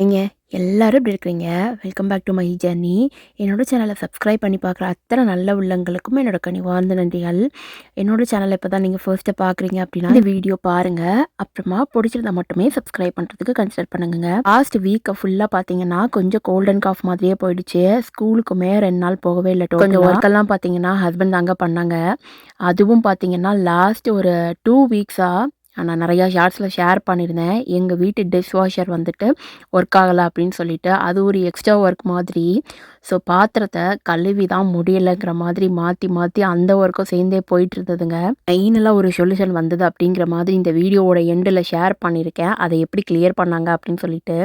நீங்க எல்லாரும் எப்படி இருக்கிறீங்க? Welcome back to my journey. என்னோடய சேனலை சப்ஸ்கிரைப் பண்ணி பார்க்குற அத்தனை நல்ல உள்ளங்களுக்கும் என்னோட கனிவார்ந்த நன்றிகள். என்னோடய சேனலை இப்போ தான் நீங்கள் ஃபர்ஸ்ட்டு பார்க்குறீங்க அப்படின்னா இந்த வீடியோ பாருங்கள் அப்புறமா பிடிச்சிருந்தா மட்டுமே சப்ஸ்கிரைப் பண்ணுறதுக்கு கன்சிடர் பண்ணுங்க லாஸ்ட் வீக்கை ஃபுல்லாக பார்த்தீங்கன்னா கொஞ்சம் கோல்ட் அண்ட் காஃப் மாதிரியே போயிடுச்சு. ஸ்கூலுக்குமே ரெண்டு நாள் போகவே இல்லை. கொஞ்சம் ஒர்க்கெல்லாம் பார்த்தீங்கன்னா ஹஸ்பண்ட் தாங்க பண்ணாங்க. அதுவும் பார்த்தீங்கன்னா லாஸ்ட் ஒரு டூ வீக்ஸாக நான் நிறையா ஷார்ட்ஸில் ஷேர் பண்ணியிருந்தேன். எங்கள் வீட்டு டிஷ் வாஷர் வந்துட்டு ஒர்க் ஆகலை அப்படின்னு சொல்லிட்டு அது ஒரு எக்ஸ்ட்ரா ஒர்க் மாதிரி. ஸோ பாத்திரத்தை கழுவி தான் முடியலைங்கிற மாதிரி மாற்றி மாற்றி அந்த ஒர்க்கும் சேர்ந்தே போயிட்டு இருந்ததுங்க. மெயினெல்லாம் ஒரு சொல்யூஷன் வந்தது அப்படிங்கிற மாதிரி இந்த வீடியோவோட எண்டில் ஷேர் பண்ணியிருக்கேன். அதை எப்படி கிளியர் பண்ணாங்க அப்படின்னு சொல்லிட்டு.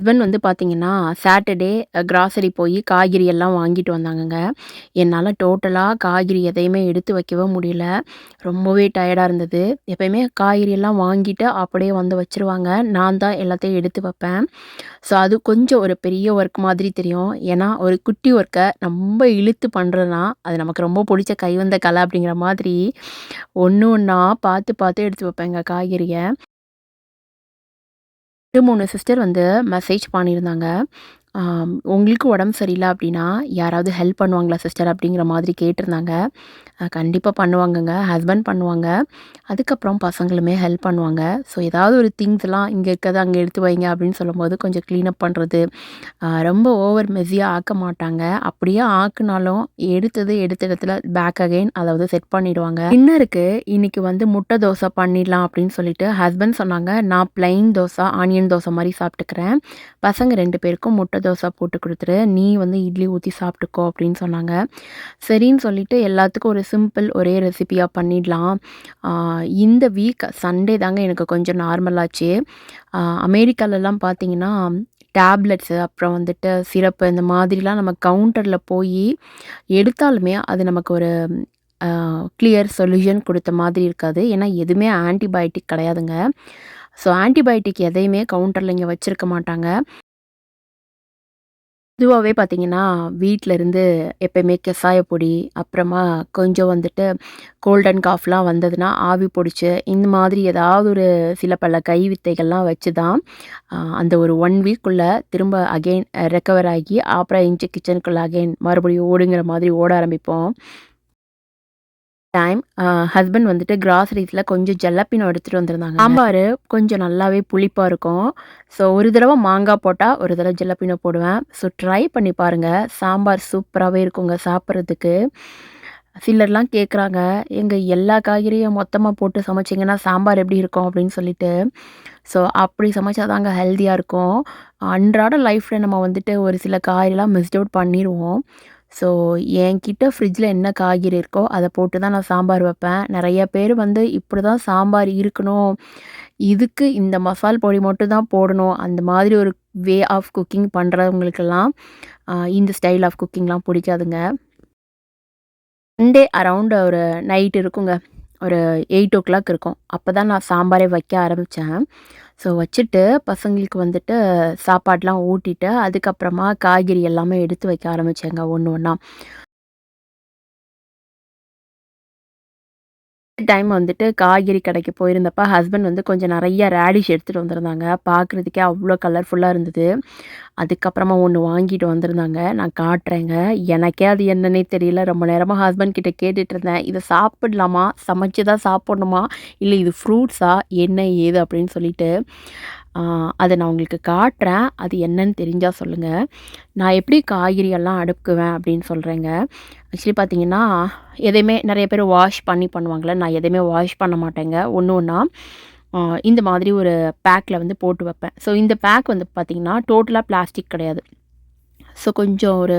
ஹஸ்பண்ட் வந்து பார்த்தீங்கன்னா, சாட்டர்டே கிராசரி போய் காய்கறி எல்லாம் வாங்கிட்டு வந்தாங்கங்க. என்னால் டோட்டலாக காய்கறி எதையுமே எடுத்து வைக்கவே முடியல. ரொம்பவே டயர்டாக இருந்தது. எப்பயுமே காய்கறி எல்லாம் வாங்கிட்டு அப்படியே வந்து வச்சுருவாங்க. நான் தான் எல்லாத்தையும் எடுத்து வைப்பேன். ஸோ அது கொஞ்சம் ஒரு பெரிய ஒர்க் மாதிரி தெரியும். ஏன்னா, ஒரு குட்டி ஒர்க்கை ரொம்ப இழுத்து பண்ணுறதுன்னா அது நமக்கு ரொம்ப பிடிச்ச கைவந்த கலை அப்படிங்கிற மாதிரி ஒன்று ஒன்றா பார்த்து பார்த்து எடுத்து வைப்பேங்க காய்கறியை. ரெண்டு மூணு சிஸ்டர் வந்து மெசேஜ் பண்ணியிருந்தாங்க. உங்களுக்கு உடம்பு சரியில்லை அப்படின்னா யாராவது ஹெல்ப் பண்ணுவாங்களா சிஸ்டர் அப்படிங்கிற மாதிரி கேட்டிருந்தாங்க. கண்டிப்பாக பண்ணுவாங்கங்க. ஹஸ்பண்ட் பண்ணுவாங்க. அதுக்கப்புறம் பசங்களுமே ஹெல்ப் பண்ணுவாங்க. ஸோ ஏதாவது ஒரு திங்ஸ்லாம் இங்கே இருக்கிறது அங்கே எடுத்து வைங்க அப்படின்னு சொல்லும்போது கொஞ்சம் க்ளீனப் பண்ணுறது ரொம்ப ஓவர் மெஸியாக ஆக்க மாட்டாங்க. அப்படியே ஆக்குனாலும் எடுத்தது எடுத்த இடத்துல பேக் அகைன் அதை வந்து செட் பண்ணிடுவாங்க டின்னருக்கு இன்றைக்கி வந்து முட்டை தோசை பண்ணிடலாம் அப்படின்னு சொல்லிட்டு ஹஸ்பண்ட் சொன்னாங்க. நான் பிளைன் தோசை ஆனியன் தோசை மாதிரி சாப்பிட்டுக்கிறேன். பசங்க ரெண்டு பேருக்கும் முட்டை தோசை போட்டு கொடுத்துரு. நீ வந்து இட்லி ஊற்றி சாப்பிட்டுக்கோ அப்படின்னு சொன்னாங்க. சரின்னு சொல்லிட்டு எல்லாத்துக்கும் ஒரு சிம்பிள் ஒரே ரெசிபியாக பண்ணிடலாம். இந்த வீக் சண்டே தாங்க எனக்கு கொஞ்சம் நார்மலாச்சு அமெரிக்காலலாம் பார்த்தீங்கன்னா டேப்லெட்ஸு அப்புறம் வந்துட்டு சிரப்பு இந்த மாதிரிலாம் நம்ம கவுண்டரில் போய் எடுத்தாலுமே அது நமக்கு ஒரு கிளியர் சொல்யூஷன் கொடுத்த மாதிரி இருக்காது. ஏன்னா எதுவுமே ஆன்டிபயோட்டிக் கிடையாதுங்க. ஸோ ஆன்டிபயோட்டிக் எதையுமே கவுண்டரில் இங்கே வச்சுருக்க மாட்டாங்க. பொதுவாகவே பார்த்தீங்கன்னா, இருந்து எப்பயுமே கசாயப்பொடி பொடி, அப்புறமா கொஞ்சம் வந்துட்டு கோல்ட் அண்ட் காஃப்லாம் வந்ததுன்னா, ஆவி பிடிச்சி இந்த மாதிரி ஏதாவது ஒரு சில பல கை வித்தைகள்லாம் வச்சு தான், அந்த ஒரு ஒன் வீக்குள்ளே திரும்ப அகெயின் ரெக்கவர் ஆகி, அப்புறம் இன்ச்சு கிச்சனுக்குள்ளே அகெயின் மறுபடியும் ஓடுங்கிற மாதிரி ஓட ஆரம்பிப்போம். டைம் ஹஸ்பண்ட் வந்துட்டு கிராசரிஸில் கொஞ்சம் ஜல்லப்பினோ எடுத்துகிட்டு வந்திருந்தாங்க சாம்பார் கொஞ்சம் நல்லாவே புளிப்பாக இருக்கும். ஸோ ஒரு தடவை மாங்காய் போட்டால் ஒரு தடவை ஜல்லப்பினோ போடுவேன். ஸோ ட்ரை பண்ணி பாருங்கள் சாம்பார் சூப்பராகவே இருக்குங்க சாப்பிட்றதுக்கு. சிலர்லாம் கேட்குறாங்க எங்கள் எல்லா காய்கறியும் மொத்தமாக போட்டு சமைச்சிங்கன்னா சாம்பார் எப்படி இருக்கும்? அப்படின்னு சொல்லிட்டு. ஸோ அப்படி சமைச்சா தாங்க ஹெல்த்தியாக இருக்கும். அன்றாட லைஃப்பில் நம்ம வந்துட்டு ஒரு சில காய்கறிலாம் மிஸ்ட் அவுட் பண்ணிடுவோம் ஸோ என்கிட்ட ஃப்ரிட்ஜில் என்ன காய்கறி இருக்கோ அதை போட்டு தான் நான் சாம்பார் வைப்பேன். நிறைய பேர் வந்து இப்படி தான் சாம்பார் இருக்கணும். இதுக்கு இந்த மசால் பொடி மட்டும் தான் போடணும். அந்த மாதிரி ஒரு வே ஆஃப் குக்கிங் பண்ணுறவங்களுக்கெல்லாம் இந்த ஸ்டைல் ஆஃப் குக்கிங்லாம் பிடிக்காதுங்க. சண்டே அரவுண்ட் ஒரு நைட் இருக்குங்க. ஒரு எயிட் ஓ கிளாக் இருக்கும். அப்போ தான் நான் சாம்பாரே வைக்க ஆரம்பித்தேன் ஸோ வச்சுட்டு பசங்களுக்கு வந்துட்டு சாப்பாடெலாம் ஊட்டிட்டு அதுக்கப்புறமா காய்கறி எல்லாமே எடுத்து வைக்க ஆரம்பித்தேங்க ஒன்று ஒன்றா டைம் வந்துட்டு காய்கறி கடைக்கு போயிருந்தப்ப ஹஸ்பண்ட் வந்து கொஞ்சம் நிறைய ரேடிஷ் எடுத்துகிட்டு வந்திருந்தாங்க. பார்க்குறதுக்கே அவ்வளோ கலர்ஃபுல்லாக இருந்தது. அதுக்கப்புறமா ஒன்று வாங்கிட்டு வந்திருந்தாங்க. நான் காட்டுறேங்க. எனக்கே அது என்னன்னே தெரியல. ரொம்ப நேரமாக ஹஸ்பண்ட் கிட்டே கேட்டுட்டு இருந்தேன். இதை சாப்பிடலாமா? சமைச்சு தான் சாப்பிட்ணுமா? இல்லை இது ஃப்ரூட்ஸா என்ன ஏது? அப்படின்னு சொல்லிட்டு அதை நான் உங்களுக்கு காட்டுறேன். அது என்னன்னு தெரிஞ்சால் சொல்லுங்கள் நான் எப்படி காய்கறியெல்லாம் அடுக்குவேன் அப்படின்னு சொல்கிறேங்க ஆக்சுவலி பார்த்தீங்கன்னா எதையுமே நிறைய பேர் வாஷ் பண்ணி பண்ணுவாங்களே நான் எதையுமே வாஷ் பண்ண மாட்டேங்க. ஒன்று ஒன்றா இந்த மாதிரி ஒரு பேக்கில் வந்து போட்டு வைப்பேன். ஸோ இந்த பேக் வந்து பார்த்திங்கன்னா டோட்டலாக பிளாஸ்டிக் கிடையாது. ஸோ கொஞ்சம் ஒரு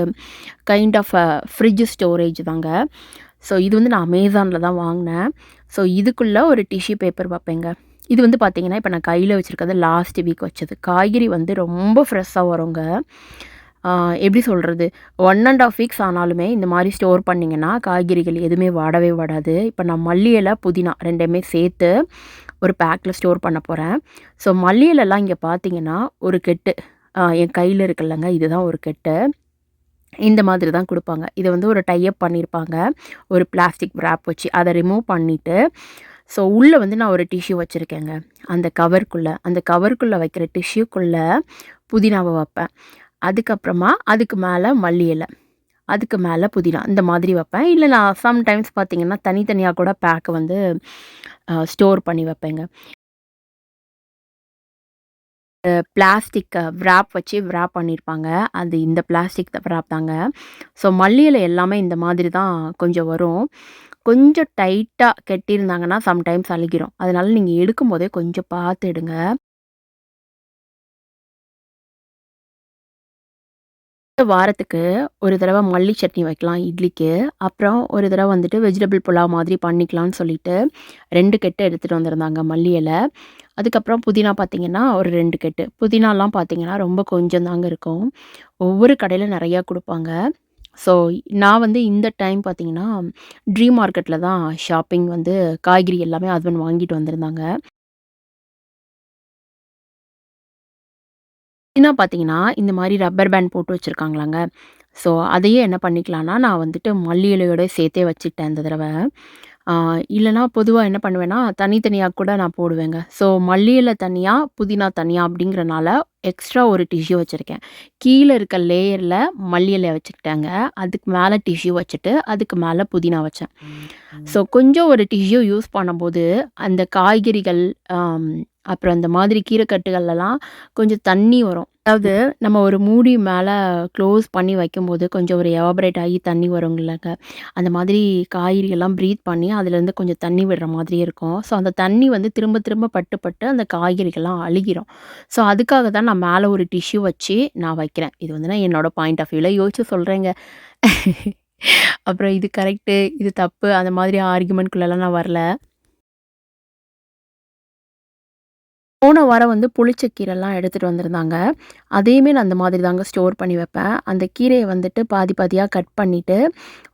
கைண்ட் ஆஃப் ஃப்ரிட்ஜ் ஸ்டோரேஜ் தாங்க. ஸோ இது வந்து நான் அமேசானில் தான் வாங்கினேன். ஸோ இதுக்குள்ளே ஒரு டிஷ்யூ பேப்பர் வைப்பேங்க. இது வந்து பார்த்திங்கன்னா இப்போ நான் கையில் வச்சுருக்கிறது லாஸ்ட் வீக் வச்சது. காய்கறி வந்து ரொம்ப ஃப்ரெஷ்ஷாக வருங்க. எப்படி சொல்கிறது ஒன் அண்ட் ஆஃப் வீக்ஸ் ஆனாலுமே இந்த மாதிரி ஸ்டோர் பண்ணிங்கன்னா காய்கறிகள் எதுவுமே வாடவே வாடாது. இப்போ நான் மல்லி இலை புதினா ரெண்டுமே சேர்த்து ஒரு பேக்கில் ஸ்டோர் பண்ண போகிறேன் ஸோ மல்லி இலைலாம் இங்கே பார்த்தீங்கன்னா ஒரு கெட்டு என் கையில் இருக்குல்லங்க. இதுதான் ஒரு கெட்டு. இந்த மாதிரி தான் கொடுப்பாங்க. இதை வந்து ஒரு டைப் பண்ணியிருப்பாங்க ஒரு பிளாஸ்டிக் ரேப் வச்சு அதை ரிமூவ் பண்ணிவிட்டு ஸோ உள்ளே வந்து நான் ஒரு டிஷ்யூ வச்சுருக்கேங்க. அந்த கவருக்குள்ளே அந்த கவருக்குள்ளே வைக்கிற டிஷ்யூக்குள்ளே புதினாவை வைப்பேன். அதுக்கப்புறமா அதுக்கு மேலே மல்லி இலை. அதுக்கு மேலே புதினா. இந்த மாதிரி வைப்பேன். இல்லை நான் சம்டைம்ஸ் பார்த்தீங்கன்னா தனித்தனியாக கூட பேக்கை வந்து ஸ்டோர் பண்ணி வைப்பேங்க. பிளாஸ்டிக்கை விராப் வச்சு விராப் பண்ணியிருப்பாங்க அது இந்த பிளாஸ்டிக் விராப் தாங்க. ஸோ மல்லியில் எல்லாமே இந்த மாதிரி தான் கொஞ்சம் வரும். கொஞ்சம் டைட்டாக கெட்டியிருந்தாங்கன்னா சம்டைம்ஸ் அழுகிரும். அதனால் நீங்கள் எடுக்கும்போதே கொஞ்சம் பார்த்து எடுங்க. வாரத்துக்கு ஒரு தடவை மல்லி சட்னி வைக்கலாம் இட்லிக்கு. அப்புறம் ஒரு தடவை வந்துட்டு வெஜிடபிள் புலாவ் மாதிரி பண்ணிக்கலாம்னு சொல்லிட்டு ரெண்டு கெட்டு எடுத்துகிட்டு வந்திருந்தாங்க மல்லி இலை. அதுக்கப்புறம் புதினா பார்த்திங்கன்னா ஒரு ரெண்டு கெட்டு. புதினாலாம் பார்த்திங்கன்னா ரொம்ப கொஞ்சம் தாங்க இருக்கும். ஒவ்வொரு கடையில் நிறையா கொடுப்பாங்க. ஸோ நான் வந்து இந்த டைம் பார்த்திங்கன்னா ட்ரீம் மார்க்கெட்டில் தான் ஷாப்பிங் வந்து காய்கறி எல்லாமே ஹஸ்பண்ட் வாங்கிட்டு வந்திருந்தாங்க என்ன பார்த்தீங்கன்னா, இந்த மாதிரி ரப்பர் பேண்ட் போட்டு வச்சுருக்காங்களாங்க. ஸோ, அதையே என்ன பண்ணிக்கலான்னா, நான் வந்துட்டு மல்லி இலையோட சேர்த்தே வச்சுட்டேன் இந்த தடவை இல்லைனா பொதுவாக என்ன பண்ணுவேன்னா, தனித்தனியாக கூட நான் போடுவேங்க. ஸோ, மல்லி இலை தனியா, புதினா தனியா அப்படிங்கிறனால எக்ஸ்ட்ரா ஒரு டிஷ்யூ வச்சுருக்கேன். கீழே இருக்க லேயரில் மல்லி இலை வச்சுக்கிட்டேங்க. அதுக்கு மேலே டிஷ்யூ வச்சுட்டு, அதுக்கு மேலே புதினா வச்சேன். ஸோ, கொஞ்சம் ஒரு டிஷ்யூ யூஸ் பண்ணும்போது, அந்த காய்கறிகள் அப்புறம் அந்த மாதிரி கீரைக்கட்டுகள்லாம் கொஞ்சம் தண்ணி வரும். அதாவது நம்ம ஒரு மூடி மேலே க்ளோஸ் பண்ணி வைக்கும்போது கொஞ்சம் ஒரு எவாபரேட் ஆகி தண்ணி வருங்களாங்க அந்த மாதிரி காய்கறியெல்லாம் ப்ரீத் பண்ணி அதுலேருந்து கொஞ்சம் தண்ணி விடுற மாதிரி இருக்கும். ஸோ, அந்த தண்ணி வந்து திரும்ப திரும்ப பட்டு பட்டு அந்த காய்கறிகள்லாம் அழுகிரும். ஸோ, அதுக்காக தான் நான் மேலே ஒரு டிஷ்யூ வச்சு நான் வைக்கிறேன். இது வந்து நான் என்னோடய பாயிண்ட் ஆஃப் வியூவில் யோசிச்சு சொல்கிறேங்க. அப்புறம் இது கரெக்டு இது தப்பு அந்த மாதிரி ஆர்கியுமெண்ட்குள்ளலாம் நான் வரல. போன வாரம் வந்து புளிச்ச கீரைலாம் எடுத்துகிட்டு வந்திருந்தாங்க. அதையுமே நான் அந்த மாதிரி தாங்க ஸ்டோர் பண்ணி வைப்பேன். அந்த கீரையை வந்துட்டு பாதி பாதியாக கட் பண்ணிவிட்டு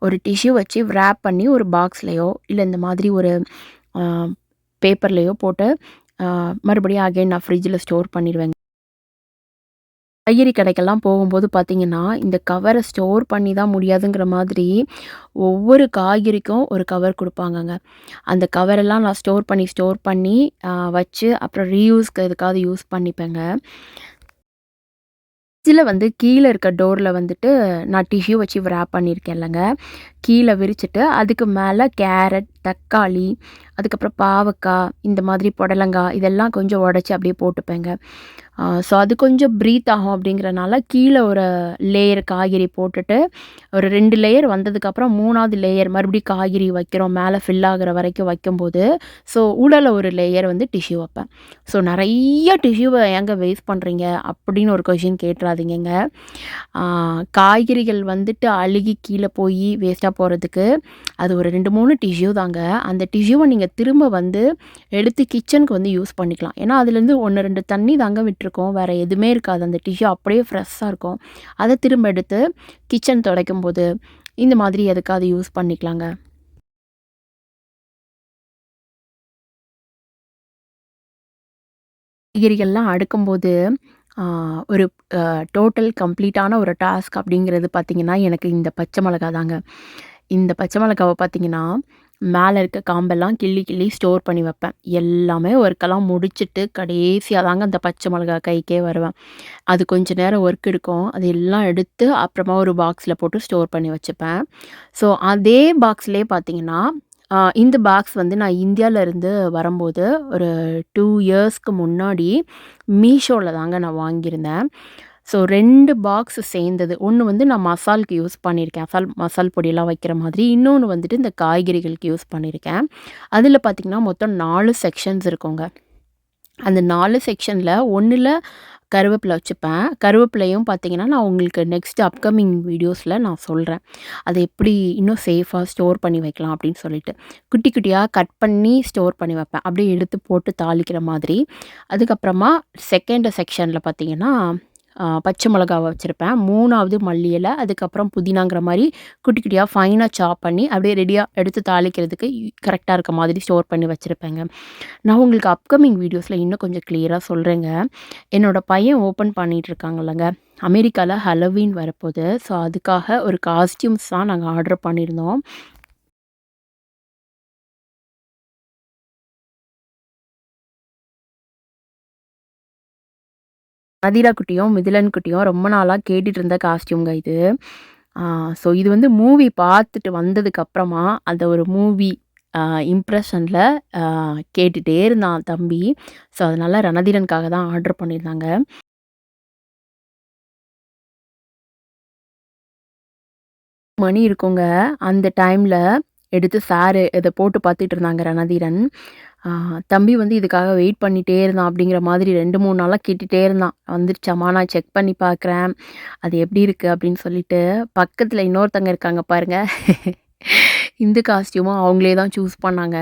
ஒரு டிஷ்யூ வச்சு ரேப் பண்ணி ஒரு பாக்ஸ்லேயோ இல்லை இந்த மாதிரி ஒரு பேப்பர்லேயோ போட்டு மறுபடியும் அகைன் நான் ஃப்ரிட்ஜில் ஸ்டோர் பண்ணிடுவேங்க. காய்கறி கடைக்கெல்லாம் போகும்போது பார்த்தீங்கன்னா, இந்த கவரை ஸ்டோர் பண்ணி தான் முடியாதுங்கிற மாதிரி, ஒவ்வொரு காய்கறிக்கும் ஒரு கவர் கொடுப்பாங்கங்க. அந்த கவரெல்லாம் நான் ஸ்டோர் பண்ணி, ஸ்டோர் பண்ணி வச்சு, அப்புறம் ரீயூஸ்க்கு எதுக்காவது யூஸ் பண்ணிப்பேங்க. ஃப்ரிட்ஜில் வந்து கீழே இருக்க டோரில் வந்துட்டு நான் டிஷ்யூ வச்சு விராப் பண்ணியிருக்கேன் இல்லைங்க. கீழே விரிச்சிட்டு அதுக்கு மேலே கேரட் தக்காளி அதுக்கப்புறம் பாவக்காய் இந்த மாதிரி புடலங்காய் இதெல்லாம் கொஞ்சம் உடச்சி அப்படியே போட்டுப்பேங்க. ஸோ அது கொஞ்சம் ப்ரீத் ஆகும் அப்படிங்கிறனால கீழே ஒரு லேயர் காய்கறி போட்டுட்டு ஒரு ரெண்டு லேயர் வந்ததுக்கப்புறம் மூணாவது லேயர் மறுபடியும் காய்கறி வைக்கிறோம். மேலே ஃபில் ஆகிற வரைக்கும் வைக்கும்போது ஸோ உடலை ஒரு லேயர் வந்து டிஷ்யூ வைப்பேன். ஸோ நிறைய டிஷ்யூவை ஏங்க வேஸ்ட் பண்ணுறீங்க அப்படின்னு ஒரு கொஷின் கேட்டுறாதீங்க காய்கறிகள் வந்துட்டு அழுகி கீழே போய் வேஸ்ட்டாக போகிறதுக்கு அது ஒரு ரெண்டு மூணு டிஷ்யூ தாங்க. அந்த டிஷ்யூவை நீங்கள் திரும்ப வந்து எடுத்து கிச்சனுக்கு வந்து யூஸ் பண்ணிக்கலாம். ஏன்னா அதுலேருந்து ஒன்று ரெண்டு தண்ணி தாங்க விட்டு இருக்கும் வேறு எதுவுமே இருக்காது. அந்த டிஷ்யூ அப்படியே ஃப்ரெஷ்ஷாக இருக்கும். அதை திரும்ப எடுத்து கிச்சன் துடைக்கும் போது இந்த மாதிரி எதுக்காவது யூஸ் பண்ணிக்கலாங்க. காய்கறிகள்லாம் அடுக்கும்போது ஒரு டோட்டல் கம்ப்ளீட்டான ஒரு டாஸ்க் அப்படிங்கிறது பார்த்திங்கன்னா எனக்கு இந்த பச்சை மிளகா தாங்க. இந்த பச்சை மிளகாவை பார்த்திங்கன்னா மேலே இருக்க காம்பெல்லாம் கிள்ளி கிள்ளி ஸ்டோர் பண்ணி வைப்பேன். எல்லாமே ஒர்க்கெல்லாம் முடிச்சுட்டு கடைசியாக தாங்க அந்த பச்சை மிளகா கைக்கே வருவேன். அது கொஞ்சம் நேரம் ஒர்க் இருக்கும். அது எல்லாம் எடுத்து அப்புறமா ஒரு பாக்ஸில் போட்டு ஸ்டோர் பண்ணி வச்சுப்பேன். ஸோ அதே பாக்ஸ்லேயே பார்த்தீங்கன்னா இந்த பாக்ஸ் வந்து நான் இந்தியாவிலேருந்து வரும்போது ஒரு டூ இயர்ஸ்க்கு முன்னாடி மீஷோவில் தாங்க நான் வாங்கியிருந்தேன். ஸோ ரெண்டு பாக்ஸ் சேர்ந்தது. ஒன்று வந்து நான் மசாலுக்கு யூஸ் பண்ணியிருக்கேன் மசால் மசால் பொடியெல்லாம் வைக்கிற மாதிரி. இன்னொன்று வந்துட்டு இந்த காய்கறிகளுக்கு யூஸ் பண்ணியிருக்கேன் அதில் பார்த்திங்கன்னா மொத்தம் நாலு செக்ஷன்ஸ் இருக்குங்க. அந்த நாலு செக்ஷனில் ஒன்றில் கருவேப்பிலை வச்சுப்பேன். கருவேப்பிலையும் பார்த்தீங்கன்னா நான் உங்களுக்கு நெக்ஸ்ட் அப்கமிங் வீடியோஸில் நான் சொல்கிறேன் அதை எப்படி இன்னும் சேஃபாக ஸ்டோர் பண்ணி வைக்கலாம் அப்படின்னு சொல்லிட்டு. குட்டி குட்டியாக கட் பண்ணி ஸ்டோர் பண்ணி வைப்பேன். அப்படியே எடுத்து போட்டு தாளிக்கிற மாதிரி. அதுக்கப்புறமா செகண்ட் செக்ஷனில் பார்த்திங்கன்னா பச்சை மிளகாவை வச்சுருப்பேன். மூணாவது மல்லி இலை அதுக்கப்புறம் புதினாங்கிற மாதிரி குட்டி குட்டியாக ஃபைனாக சாப் பண்ணி அப்படியே ரெடியாக எடுத்து தாளிக்கிறதுக்கு கரெக்டாக இருக்க மாதிரி ஸ்டோர் பண்ணி வச்சுருப்பேங்க. நான் உங்களுக்கு அப்கமிங் வீடியோஸில் இன்னும் கொஞ்சம் கிளியராக சொல்கிறேங்க என்னோடய பையன் ஓப்பன் பண்ணிகிட்டு இருக்காங்கல்லங்க. அமெரிக்காவில் ஹலோவீன் வரப்போகுது. ஸோ அதுக்காக ஒரு காஸ்டியூம்ஸ் தான் நாங்கள் ஆர்டர் பண்ணியிருந்தோம். அதிரா குட்டியும், மிதிலன் குட்டியும் ரொம்ப நாளாக கேட்டுட்டு இருந்த காஸ்டியூம்ங்க இது. ஸோ இது வந்து மூவி பார்த்துட்டு வந்ததுக்கப்புறமா, அந்த ஒரு மூவி இம்ப்ரெஷனில் கேட்டுகிட்டே இருந்தான் தம்பி. ஸோ அதனால் ரணதீரனுக்காக தான் ஆர்டர் பண்ணியிருந்தாங்க. மணி இருக்குங்க. அந்த டைமில் எடுத்து சாரு இதை போட்டு பார்த்துட்டு இருந்தாங்க ரணதீரன். ஆ தம்பி வந்து இதுக்காக வெயிட் பண்ணிட்டே இருந்தான் அப்படிங்கிற மாதிரி 2, 3 நாளா கேட்டுட்டே இருந்தான். "வந்துருச்சாம்மா நான் செக் பண்ணி பார்க்குறேன். அது எப்படி இருக்கு?" அப்படின்னு சொல்லிட்டு. பக்கத்துல இன்னொருத்தங்க இருக்காங்க பாருங்க. இந்த காஸ்டியூமும் அவங்களே தான் சூஸ் பண்ணாங்க.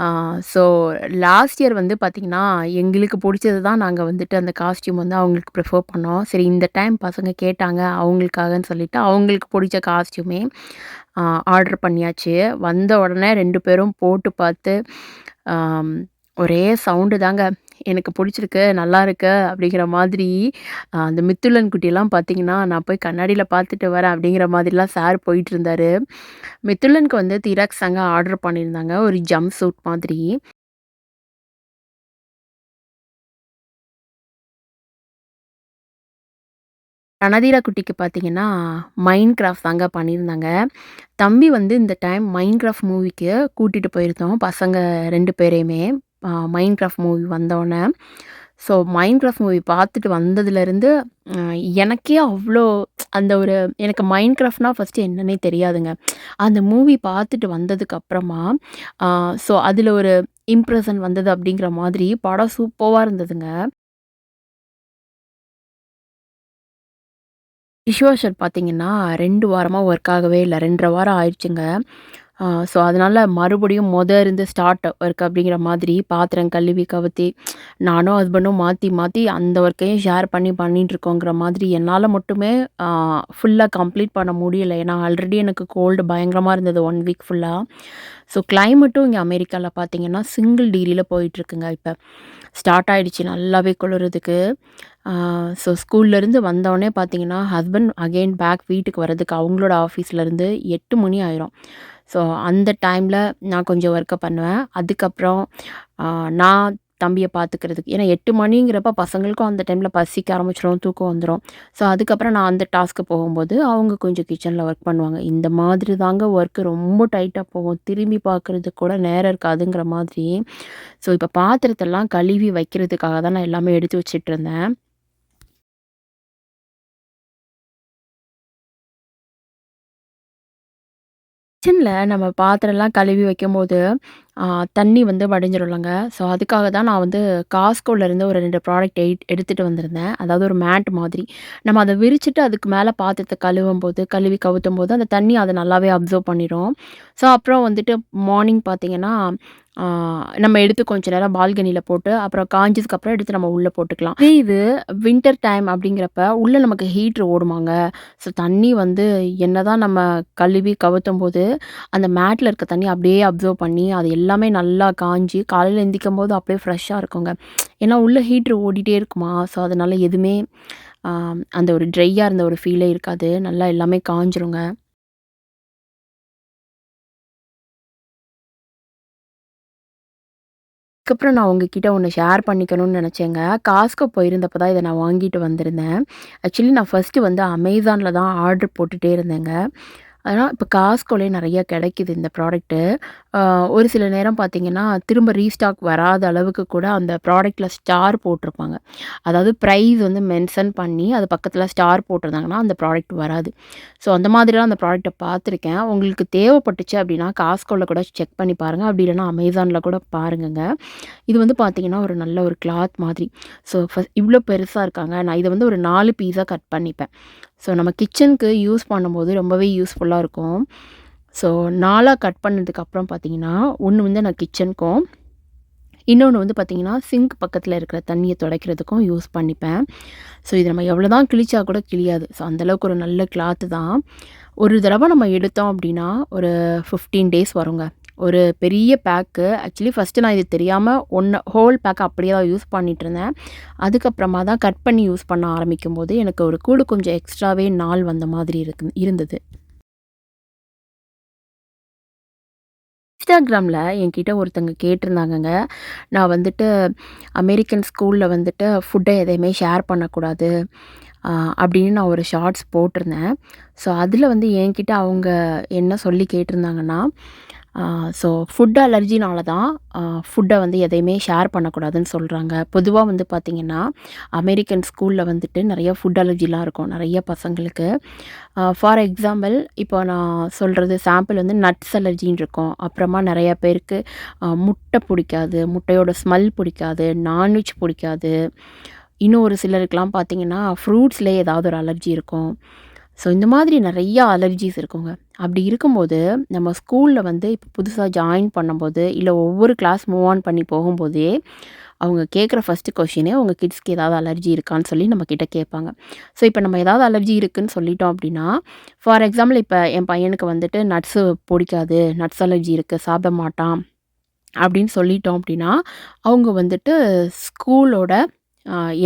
ஆ ஸோ லாஸ்ட் இயர் வந்து பார்த்தீங்கன்னா, எங்களுக்கு புடிச்சது தான் நாங்க வந்துட்டு அந்த காஸ்டியூம் வந்து அவங்களுக்கு ப்ரிஃபர் பண்ணோம். சரி இந்த டைம் பசங்க கேட்டாங்க அவங்களுக்காகன்னு சொல்லிட்டு, அவங்களுக்கு புடிச்ச காஸ்டியூமே ஆ ஆர்டர் பண்ணியாச்சு. வந்த உடனே 2 பேரும் போட்டு பார்த்து, ஒரே சவுண்டு தாங்க. "எனக்கு நல்லா இருக்குது அப்படிங்கிற மாதிரி அந்த மித்துலன் குட்டிலாம் பார்த்தீங்கன்னா, "நான் போய் கண்ணாடியில் பார்த்துட்டு வரேன்" அப்படிங்கிற மாதிரிலாம் சார் போயிட்டுருந்தாரு. மித்துலனுக்கு வந்து திராக்ஸ் அங்கே ஆர்டர் பண்ணியிருந்தாங்க. ஒரு ஜம்ப் சூட் மாதிரி. ரணதீரா குட்டிக்கு பார்த்தீங்கன்னா, மைண்ட் கிராஃப்ட் தாங்க பண்ணியிருந்தாங்க. தம்பி வந்து இந்த டைம் மைண்ட் கிராஃப்ட் மூவிக்கு கூட்டிகிட்டு போயிருந்தோம். பசங்க ரெண்டு பேரையுமே. மைண்ட் கிராஃப்ட் மூவி வந்தோடனே ஸோ மைண்ட் கிராஃப்ட் மூவி பார்த்துட்டு வந்ததுலேருந்து எனக்கே அவ்வளோ அந்த ஒரு எனக்கு மைண்ட் கிராஃப்ட்னா ஃபர்ஸ்ட்டு என்னன்னே தெரியாதுங்க. அந்த மூவி பார்த்துட்டு வந்ததுக்கப்புறமா ஸோ அதில் ஒரு இம்ப்ரெஷன் வந்தது அப்படிங்கிற மாதிரி படம் சூப்பராக இருந்ததுங்க. டிஷ்வாஷர் பார்த்தீங்கன்னா, 2 வாரமா ஒர்க் ஆகவே இல்ல. 2 1/2 வாரம் ஆயிடுச்சுங்க. ஸோ அதனால் மறுபடியும் மொதல் இருந்து ஸ்டார்ட் ஒர்க் அப்படிங்கிற மாதிரி பாத்திரம் கழுவி கவுத்தி, நானும் ஹஸ்பண்டும் மாற்றி மாற்றி அந்த ஒர்க்கையும் ஷேர் பண்ணி பண்ணிகிட்ருக்கோங்கிற மாதிரி என்னால் மட்டுமே ஃபுல்லாக கம்ப்ளீட் பண்ண முடியல. ஏன்னா ஆல்ரெடி எனக்கு கோல்டு பயங்கரமாக இருந்தது ஒன் வீக் ஃபுல்லாக ஸோ கிளைமேட்டும் இங்கே அமெரிக்காவில் பார்த்தீங்கன்னா, சிங்கிள் டிகிரியில் போயிட்டுருக்குங்க இப்போ ஸ்டார்ட் ஆகிடுச்சு நல்லாவே குளிர்றதுக்கு. ஸோ ஸ்கூல்லேருந்து வந்தவொடனே பார்த்தீங்கன்னா, ஹஸ்பண்ட் அகைன் பேக் வீட்டுக்கு வரதுக்கு அவங்களோட ஆஃபீஸ்லேருந்து எட்டு மணி ஆயிரும். ஸோ அந்த டைமில் நான் கொஞ்சம் ஒர்க்கை பண்ணுவேன். அதுக்கப்புறம் நான் தம்பியை பார்த்துக்கிறதுக்கு ஏன்னா எட்டு மணிங்கிறப்ப பசங்களுக்கும் அந்த டைமில் பசிக்க ஆரம்பிச்சிடும் தூக்கம் வந்துடும் ஸோ அதுக்கப்புறம் நான் அந்த டாஸ்க்கு போகும்போது, அவங்க கொஞ்சம் கிச்சனில் ஒர்க் பண்ணுவாங்க. இந்த மாதிரி தாங்க ஒர்க்கு ரொம்ப டைட்டாக போகும். திரும்பி பார்க்குறதுக்கு கூட நேரம் இருக்காதுங்கிற மாதிரி. ஸோ இப்போ பாத்திரத்தெல்லாம் கழுவி வைக்கிறதுக்காக தான் நான் எல்லாமே எடுத்து வச்சுட்டுருந்தேன். கிச்சனில் நம்ம பாத்திரம்லாம் கழுவி வைக்கும்போது, தண்ணி வந்து வடிஞ்சிரும்லங்க. ஸோ அதுக்காக தான் நான் வந்து காஸ்கோலேருந்து ஒரு ரெண்டு ப்ராடக்ட் எயிட் எடுத்துகிட்டு வந்திருந்தேன். அதாவது ஒரு மேட் மாதிரி. நம்ம அதை விரிச்சிட்டு அதுக்கு மேலே பாத்திரத்தை கழுவும் போது கழுவி கவுத்தும் போது அந்த தண்ணி அதை நல்லாவே அப்சர்வ் பண்ணிடும் ஸோ அப்புறம் வந்துட்டு மார்னிங் பார்த்தீங்கன்னா, நம்ம எடுத்து கொஞ்ச நேரம் பால்கனியில் போட்டு, அப்புறம் காஞ்சதுக்கப்புறம் எடுத்து நம்ம உள்ளே போட்டுக்கலாம். இதே இது வின்டர் டைம் அப்படிங்கிறப்ப, உள்ளே நமக்கு ஹீட்ரு ஓடுமாங்க. ஸோ தண்ணி வந்து என்ன தான் நம்ம கழுவி கவுத்தும்போது, அந்த மேட்டில் இருக்க தண்ணி அப்படியே அப்சர்வ் பண்ணி, அது எல்லாமே நல்லா காஞ்சி காலையில் எந்திக்கும் போது அப்படியே ஃப்ரெஷ்ஷாக இருக்குங்க. ஏன்னா உள்ளே ஹீட்ரு ஓடிட்டே இருக்குமா, ஸோ அதனால் எதுவுமே அந்த ஒரு ட்ரையாக இருந்த ஒரு ஃபீலே இருக்காது. நல்லா எல்லாமே காஞ்சிருங்க. அதுக்கப்புறம் நான் உங்ககிட்ட ஒன்று ஷேர் பண்ணிக்கணும்னு நினச்சேங்க காஸ்கோ போயிருந்தப்ப தான் இதை நான் வாங்கிட்டு வந்திருந்தேன். ஆக்சுவலி நான் ஃபர்ஸ்ட்டு வந்து அமேசானில் தான் ஆர்டர் போட்டுகிட்டே இருந்தேங்க. ஆனால் இப்போ காஸ்கோலே நிறைய கிடைக்கிது இந்த ப்ராடக்ட்டு. ஒரு சில நேரம் பார்த்தீங்கன்னா, திரும்ப ரீஸ்டாக் வராத அளவுக்கு கூட அந்த ப்ராடக்ட்டில் ஸ்டார் போட்டிருப்பாங்க. அதாவது ப்ரைஸ் வந்து மென்ஷன் பண்ணி, அது பக்கத்தில் ஸ்டார் போட்டிருந்தாங்கன்னா, அந்த ப்ராடக்ட் வராது. ஸோ அந்த மாதிரிலாம் அந்த ப்ராடக்ட்டை பார்த்துருக்கேன். உங்களுக்கு தேவைப்பட்டுச்சு அப்படின்னா, காஸ்கோவில் கூட செக் பண்ணி பாருங்கள் அப்படி இல்லைன்னா அமேசானில் கூட பாருங்கங்க. இது வந்து பார்த்தீங்கன்னா, ஒரு நல்ல ஒரு கிளாத் மாதிரி. ஸோ ஃபஸ்ட் இவ்வளோ பெருசாக இருக்காங்க. நான் இதை வந்து ஒரு நாலு பீஸாக கட் பண்ணிப்பேன். ஸோ நம்ம கிச்சனுக்கு யூஸ் பண்ணும்போது ரொம்பவே யூஸ்ஃபுல்லாக இருக்கும். ஸோ நாலாக கட் பண்ணதுக்கப்புறம் பார்த்தீங்கன்னா, ஒன்று வந்து நான் கிச்சனுக்கும், இன்னொன்று வந்து பார்த்திங்கன்னா சிங்க் பக்கத்தில் இருக்கிற தண்ணியை துடைக்கிறதுக்கும் யூஸ் பண்ணிப்பேன். ஸோ இது நம்ம எவ்வளோ தான் கிழிச்சா கூட கிழியாது. ஸோ அந்தளவுக்கு ஒரு நல்ல கிளாத்து தான். ஒரு தடவை நம்ம எடுத்தோம் அப்படின்னா, ஒரு 15 டேஸ் வருங்க. ஒரு பெரிய பேக்கு ஆக்சுவலி ஃபர்ஸ்ட்டு நான் இது தெரியாமல் ஒன்று ஹோல் பேக் அப்படியே தான் யூஸ் பண்ணிட்டுருந்தேன். அதுக்கப்புறமா தான் கட் பண்ணி யூஸ் பண்ண ஆரம்பிக்கும்போது, எனக்கு ஒரு கூடு கொஞ்சம் எக்ஸ்ட்ராவே நாள் வந்த மாதிரி இருக்கு இருந்தது. இன்ஸ்டாகிராமில் என்கிட்ட ஒருத்தங்க கேட்டிருந்தாங்கங்க நான் வந்துட்டு அமெரிக்கன் ஸ்கூலில் வந்துட்டு ஃபுட்டை எதையுமே ஷேர் பண்ணக்கூடாது அப்படின்னு நான் ஒரு ஷார்ட்ஸ் போட்டிருந்தேன் ஸோ அதில் வந்து என்கிட்ட அவங்க என்ன சொல்லி கேட்டிருந்தாங்கன்னா ஸோ ஃபுட் அலர்ஜினால தான் ஃபுட்டை வந்து எதையுமே ஷேர் பண்ணக்கூடாதுன்னு சொல்கிறாங்க பொதுவாக வந்து பார்த்திங்கன்னா அமெரிக்கன் ஸ்கூலில் வந்துட்டு நிறைய ஃபுட் அலர்ஜிலாம் இருக்கும் நிறைய பசங்களுக்கு. ஃபார் எக்ஸாம்பிள் இப்போ நான் சொல்கிறது சாம்பிள் வந்து நட்ஸ் அலர்ஜின்னு இருக்கும். அப்புறமா நிறைய பேருக்கு முட்டை பிடிக்காது முட்டையோட ஸ்மெல் பிடிக்காது நான்வெஜ் பிடிக்காது. இன்னும் ஒரு சிலருக்கெலாம் பார்த்திங்கன்னா ஃப்ரூட்ஸ்லேயே ஏதாவது ஒரு அலர்ஜி இருக்கும். ஸோ இந்த மாதிரி நிறையா அலர்ஜிஸ் இருக்குங்க. அப்படி இருக்கும்போது நம்ம ஸ்கூலில் வந்து இப்போ புதுசாக ஜாயின் பண்ணும்போது இல்லை ஒவ்வொரு கிளாஸ் மூவ் ஆன் பண்ணி போகும்போதே அவங்க கேட்குற ஃபஸ்ட்டு கொஷினே உங்கள் கிட்ஸ்க்கு ஏதாவது அலர்ஜி இருக்கான்னு சொல்லி நம்மக்கிட்ட கேட்பாங்க. ஸோ இப்போ நம்ம ஏதாவது அலர்ஜி இருக்குதுன்னு சொல்லிட்டோம் அப்படின்னா ஃபார் எக்ஸாம்பிள் இப்போ என் பையனுக்கு வந்துட்டு நட்ஸு பிடிக்காது நட்ஸ் அலர்ஜி இருக்குது சாப்பிட மாட்டான் அப்படின்னு சொல்லிட்டோம் அப்படின்னா அவங்க வந்துட்டு ஸ்கூலோட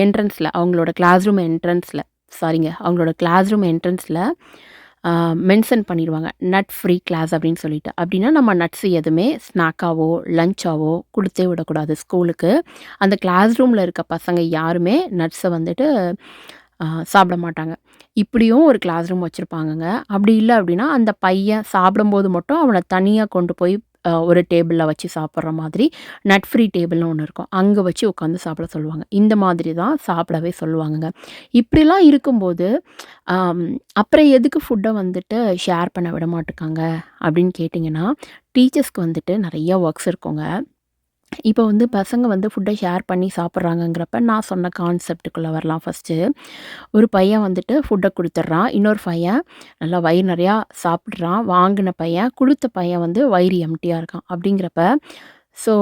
என்ட்ரன்ஸில் அவங்களோட கிளாஸ் ரூம் என்ட்ரன்ஸில் சாரிங்க அவங்களோட கிளாஸ் ரூம் என்ட்ரன்ஸில் மென்ஷன் பண்ணிடுவாங்க. நட் ஃப்ரீ கிளாஸ் அப்படின்னு சொல்லிட்டு. அப்படின்னா நம்ம நட்ஸ் எதுவுமே ஸ்நாக்காவோ லஞ்சாவோ கொடுத்தே விடக்கூடாது ஸ்கூலுக்கு அந்த கிளாஸ் ரூமில் இருக்க பசங்க யாருமே நட்ஸை வந்துட்டு சாப்பிட மாட்டாங்க. இப்படியும் ஒரு கிளாஸ் ரூம் வச்சுருப்பாங்கங்க. அப்படி இல்லை அப்படின்னா அந்த பையன் சாப்பிடும்போது மட்டும் அவனை தனியாக கொண்டு போய் ஒரு டேபிளில் வச்சு சாப்பிட்ற மாதிரி நட் ஃப்ரீ டேபிள்னு ஒன்று இருக்கும். அங்கே வச்சு உட்காந்து சாப்பிட சொல்லுவாங்க. இந்த மாதிரி தான் சாப்பிடவே சொல்லுவாங்கங்க. இப்படிலாம் இருக்கும்போது அப்புறம் எதுக்கு ஃபுட்டை வந்துட்டு ஷேர் பண்ண விட மாட்டுக்காங்க? அப்படின்னு கேட்டிங்கன்னா டீச்சர்ஸ்க்கு வந்துட்டு நிறைய ஒர்க்ஸ் இருக்குங்க. இப்போ வந்து பசங்க வந்து ஃபுட்டை ஷேர் பண்ணி சாப்பிட்றாங்கங்கிறப்ப நான் சொன்ன கான்செப்டுக்குள்ளே வரலாம் ஃபஸ்ட்டு ஒரு பையன் வந்துட்டு ஃபுட்டை கொடுத்துட்றான். இன்னொரு பையன் நல்லா வயிறு நிறையா சாப்பிட்றான். வாங்கின பையன் கொடுத்த பையன் வந்து வயிறு எம்டியாக இருக்கான் அப்படிங்கிறப்ப ஸோ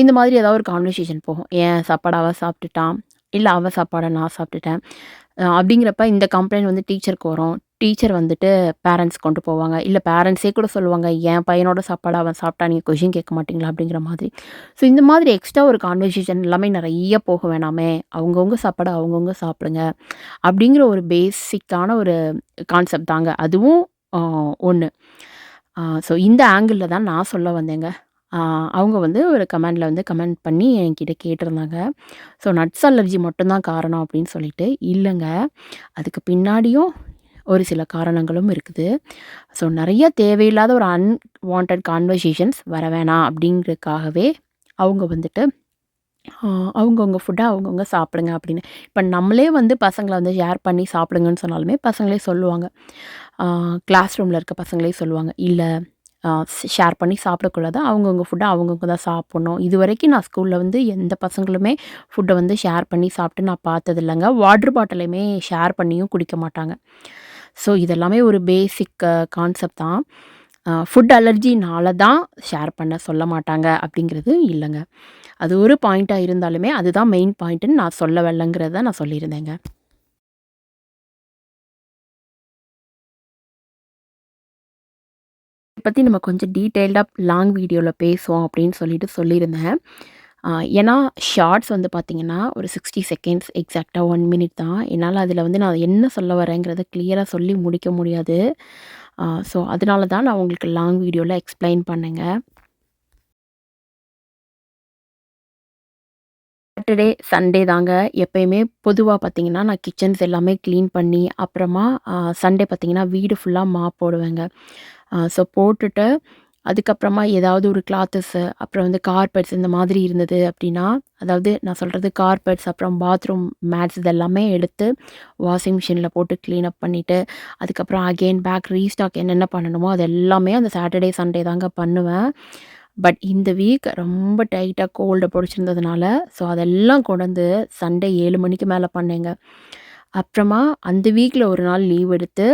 இந்த மாதிரி ஏதாவது ஒரு கான்வர்சேஷன் போகும். ஏன் சாப்பாடு அவள் சாப்பிட்டுட்டான்? இல்லை அவள் சாப்பாடை நான் சாப்பிட்டுட்டேன். அப்படிங்கிறப்ப இந்த கம்ப்ளைண்ட் வந்து டீச்சருக்கு வரும். டீச்சர் வந்துட்டு பேரண்ட்ஸ் கொண்டு போவாங்க. இல்லை பேரண்ட்ஸே கூட சொல்லுவாங்க என் பையனோட சாப்பாடு அவன் சாப்பிட்டா நீங்கள் கொஷின் கேட்க மாட்டிங்களா? அப்படிங்கிற மாதிரி. ஸோ இந்த மாதிரி எக்ஸ்ட்ரா ஒரு கான்வர்சேஷன் எல்லாமே நிறைய போக வேணாமே. அவங்கவுங்க சாப்பாடு அவங்கவுங்க சாப்பிடுங்க அப்படிங்கிற ஒரு பேசிக்கான ஒரு கான்செப்ட் தாங்க. அதுவும் ஒன்று ஸோ இந்த ஆங்கிளில் தான் நான் சொல்ல வந்தேங்க. அவங்க வந்து ஒரு கமெண்டில் வந்து கமெண்ட் பண்ணி என்கிட்ட கேட்டிருந்தாங்க. ஸோ நட்ஸ் அலர்ஜி மட்டும்தான் காரணம் அப்படின்னு சொல்லிட்டு இல்லைங்க. அதுக்கு பின்னாடியும் ஒரு சில காரணங்களும் இருக்குது. ஸோ நிறைய தேவையில்லாத ஒரு அன்வான்ட் கான்வர்சேஷன்ஸ் வர வேணாம் அப்படிங்கிறதுக்காகவே அவங்க வந்துட்டு அவங்கவுங்க ஃபுட்டை அவங்கவுங்க சாப்பிடுங்க அப்படின்னு. இப்போ நம்மளே வந்து பசங்களை வந்து ஷேர் பண்ணி சாப்பிடுங்கன்னு சொன்னாலுமே பசங்களே சொல்லுவாங்க. கிளாஸ் ரூமில் இருக்க பசங்களே சொல்லுவாங்க. இல்லை ஷேர் பண்ணி சாப்பிடக்கூடாது. அவங்கவுங்க ஃபுட்டை அவங்கவுங்க தான் சாப்பிட்ணும். இது வரைக்கும் நான் ஸ்கூலில் வந்து எந்த பசங்களுமே ஃபுட்டை வந்து ஷேர் பண்ணி சாப்பிட்டு நான் பார்த்ததில்லைங்க. வாட்ரு பாட்டிலையுமே ஷேர் பண்ணியும் குடிக்க மாட்டாங்க. ஸோ இதெல்லாமே ஒரு பேசிக் கான்செப்ட் தான். ஃபுட் அலர்ஜினால தான் ஷேர் பண்ண சொல்ல மாட்டாங்க அப்படிங்கிறது இல்லைங்க. அது ஒரு பாயிண்ட்டாக இருந்தாலுமே அதுதான் மெயின் பாயிண்ட்டுன்னு நான் சொல்ல வரலங்கிறத நான் சொல்லியிருந்தேங்க. பற்றி நம்ம கொஞ்சம் டீட்டெயில்டாக லாங் வீடியோவில் பேசுவோம் அப்படின்னு சொல்லிட்டு சொல்லியிருந்தேன். ஏன்னா ஷார்ட்ஸ் வந்து பார்த்திங்கன்னா ஒரு சிக்ஸ்டி செகண்ட்ஸ் எக்ஸாக்டாக ஒன் மினிட் தான். என்னால் அதில் வந்து நான் என்ன சொல்ல வரேங்கிறத கிளியராக சொல்லி முடிக்க முடியாது. ஸோ அதனால தான் நான் உங்களுக்கு லாங் வீடியோவில் எக்ஸ்பிளைன் பண்ணுங்க. சாட்டர்டே சண்டே தாங்க. எப்பயுமே பொதுவாக பார்த்தீங்கன்னா நான் கிச்சன்ஸ் எல்லாமே க்ளீன் பண்ணி அப்புறமா சண்டே பார்த்தீங்கன்னா வீடு ஃபுல்லாக மா போடுவேங்க. ஸோ போட்டுட்டு அதுக்கப்புறமா ஏதாவது ஒரு கிளாத்தஸு அப்புறம் வந்து கார்பெட்ஸ் இந்த மாதிரி இருந்தது அப்படின்னா அதாவது நான் சொல்கிறது கார்பெட்ஸ் அப்புறம் பாத்ரூம் மேட்ஸ் இதெல்லாமே எடுத்து வாஷிங் மிஷினில் போட்டு க்ளீனப் பண்ணிவிட்டு அதுக்கப்புறம் அகெயின் பேக் ரீஸ்டாக் என்னென்ன பண்ணணுமோ அது எல்லாமே அந்த சாட்டர்டே சண்டே தாங்க பண்ணுவேன். பட் இந்த வீக் ரொம்ப டைட்டாக கோல்டை பிடிச்சிருந்ததுனால ஸோ அதெல்லாம் கொண்டு வந்து சண்டே ஏழு மணிக்கு மேலே பண்ணேங்க. அப்புறமா அந்த வீக்கில் ஒரு நாள் லீவ் எடுத்து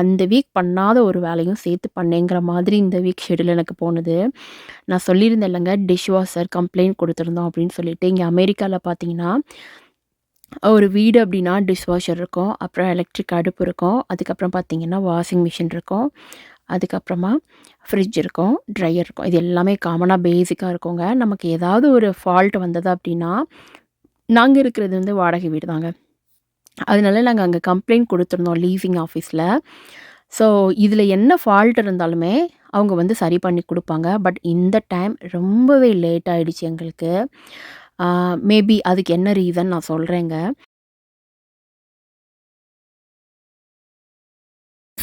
அந்த வீக் பண்ணாத ஒரு வேலையும் சேர்த்து பண்ணேங்கிற மாதிரி இந்த வீக் ஷெடியூல் எனக்கு போனது. நான் சொல்லியிருந்தேன் இல்லைங்க டிஷ் வாஷர் கம்ப்ளைண்ட் கொடுத்துருந்தோம் அப்படின்னு சொல்லிட்டு. இங்கே அமெரிக்காவில் பார்த்தீங்கன்னா ஒரு வீடு அப்படின்னா டிஷ் வாஷர் இருக்கும் அப்புறம் எலக்ட்ரிக் அடுப்பு இருக்கும் அதுக்கப்புறம் பார்த்தீங்கன்னா வாஷிங் மிஷின் இருக்கும் அதுக்கப்புறமா ஃப்ரிட்ஜ் இருக்கும் ட்ரையர் இருக்கும். இது எல்லாமே காமனாக பேசிக்காக இருக்குங்க. நமக்கு ஏதாவது ஒரு ஃபால்ட் வந்தது அப்படின்னா நாங்கள் இருக்கிறது வந்து வாடகை வீடு தாங்க அதனால நாங்கள் அங்கே கம்ப்ளைண்ட் கொடுத்துருந்தோம் லீவிங் ஆஃபீஸில் ஸோ இதில் என்ன ஃபால்ட் இருந்தாலுமே அவங்க வந்து சரி பண்ணி கொடுப்பாங்க. பட் இந்த டைம் ரொம்பவே லேட் ஆகிடுச்சு எங்களுக்கு. மேபி அதுக்கு என்ன ரீசன் நான் சொல்கிறேங்க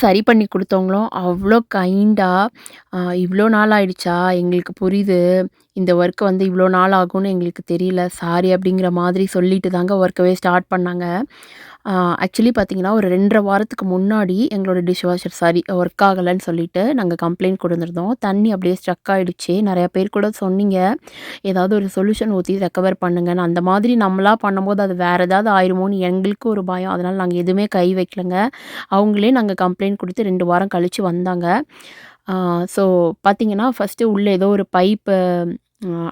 சரி பண்ணி கொடுத்தவங்களும் அவ்வளோ கைண்டாக இவ்வளோ நாள் ஆயிடுச்சா? எங்களுக்கு புரியுது. இந்த ஒர்க்கு வந்து இவ்வளோ நாள் ஆகும்னு எங்களுக்கு தெரியல. சாரி அப்படிங்கிற மாதிரி சொல்லிட்டு தாங்க ஒர்க்கவே ஸ்டார்ட் பண்ணாங்க. ஆக்சுவலி பார்த்திங்கன்னா ஒரு ரெண்டரை வாரத்துக்கு முன்னாடி எங்களோட டிஷ் வாஷர் சாரி ஒர்க் ஆகலைன்னு சொல்லிட்டு நாங்கள் கம்ப்ளைண்ட் கொடுத்துருந்தோம். தண்ணி அப்படியே ஸ்ட்ரக் ஆகிடுச்சு நிறையா பேர் கூட சொன்னீங்க ஏதாவது ஒரு சொல்யூஷன் ஊற்றி ரெக்கவர் பண்ணுங்கன்னு. அந்த மாதிரி நம்மளாக பண்ணும்போது அது வேறு ஏதாவது ஆயிருமோன்னு எங்களுக்கு ஒரு பயம். அதனால் நாங்கள் எதுவுமே கை வைக்கலங்க. அவங்களே நாங்கள் கம்ப்ளைண்ட் கொடுத்து ரெண்டு வாரம் கழித்து வந்தாங்க. ஸோ பார்த்தீங்கன்னா ஃபஸ்ட்டு உள்ளே ஏதோ ஒரு பைப்பு